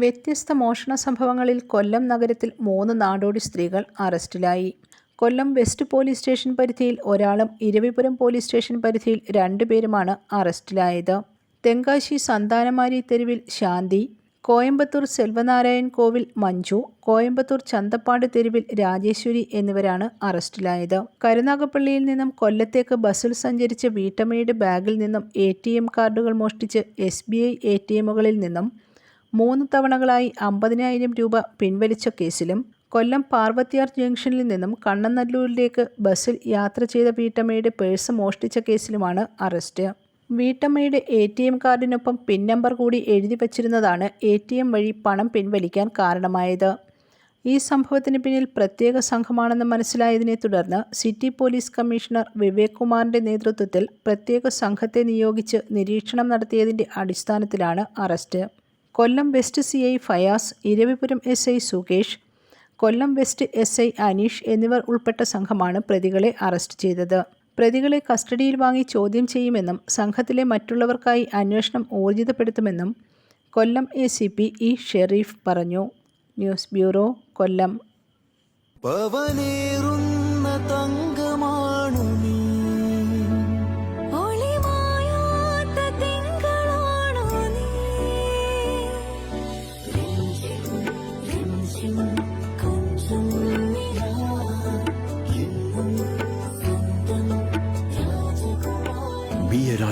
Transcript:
വ്യത്യസ്ത മോഷണ സംഭവങ്ങളിൽ കൊല്ലം നഗരത്തിൽ മൂന്ന് നാടോടി സ്ത്രീകൾ അറസ്റ്റിലായി. കൊല്ലം വെസ്റ്റ് പോലീസ് സ്റ്റേഷൻ പരിധിയിൽ ഒരാളും ഇരവിപുരം പോലീസ് സ്റ്റേഷൻ പരിധിയിൽ രണ്ടുപേരുമാണ് അറസ്റ്റിലായത്. തെങ്കാശി സന്താനമാരി തെരുവിൽ ശാന്തി, കോയമ്പത്തൂർ സെൽവനാരായൺ കോവിൽ മഞ്ജു, കോയമ്പത്തൂർ ചന്തപ്പാട് തെരുവിൽ രാജേശ്വരി എന്നിവരാണ് അറസ്റ്റിലായത്. കരുനാഗപ്പള്ളിയിൽ നിന്നും കൊല്ലത്തേക്ക് ബസ്സിൽ സഞ്ചരിച്ച വീട്ടമ്മയുടെ ബാഗിൽ നിന്നും എടിഎം കാർഡുകൾ മോഷ്ടിച്ച് എസ്ബിഐ എടിഎമ്മുകളിൽ നിന്നും മൂന്ന് തവണകളായി അമ്പതിനായിരം രൂപ പിൻവലിച്ച കേസിലും കൊല്ലം പാർവത്യാർ ജംഗ്ഷനിൽ നിന്നും കണ്ണനല്ലൂരിലേക്ക് ബസ്സിൽ യാത്ര ചെയ്ത വീട്ടമ്മയുടെ പേഴ്സ് മോഷ്ടിച്ച കേസിലുമാണ് അറസ്റ്റ്. വീട്ടമ്മയുടെ എ ടി എം കാർഡിനൊപ്പം പിൻ നമ്പർ കൂടി എഴുതി വച്ചിരുന്നതാണ് എ ടി എം വഴി പണം പിൻവലിക്കാൻ കാരണമായത്. ഈ സംഭവത്തിന് പിന്നിൽ പ്രത്യേക സംഘമാണെന്ന് മനസ്സിലായതിനെ തുടർന്ന് സിറ്റി പോലീസ് കമ്മീഷണർ വിവേക് കുമാറിന്റെ നേതൃത്വത്തിൽ പ്രത്യേക സംഘത്തെ നിയോഗിച്ച് നിരീക്ഷണം നടത്തിയതിന്റെ അടിസ്ഥാനത്തിലാണ് arrest. Kollam west C I Fayas, Iravipuram S I Sukesh, Kollam west S I Aneesh എന്നിവർ ഉൾപ്പെട്ട സംഘമാണ് പ്രതികളെ അറസ്റ്റ് ചെയ്തത്. പ്രതികളെ കസ്റ്റഡിയിൽ വാങ്ങി ചോദ്യം ചെയ്യുമെന്നും സംഘത്തിലെ മറ്റുള്ളവർക്കായി അന്വേഷണം ഊർജിതപ്പെടുത്തുമെന്നും Kollam A C P E Sharif പറഞ്ഞു. News bureau, Kollam തങ്കമാണു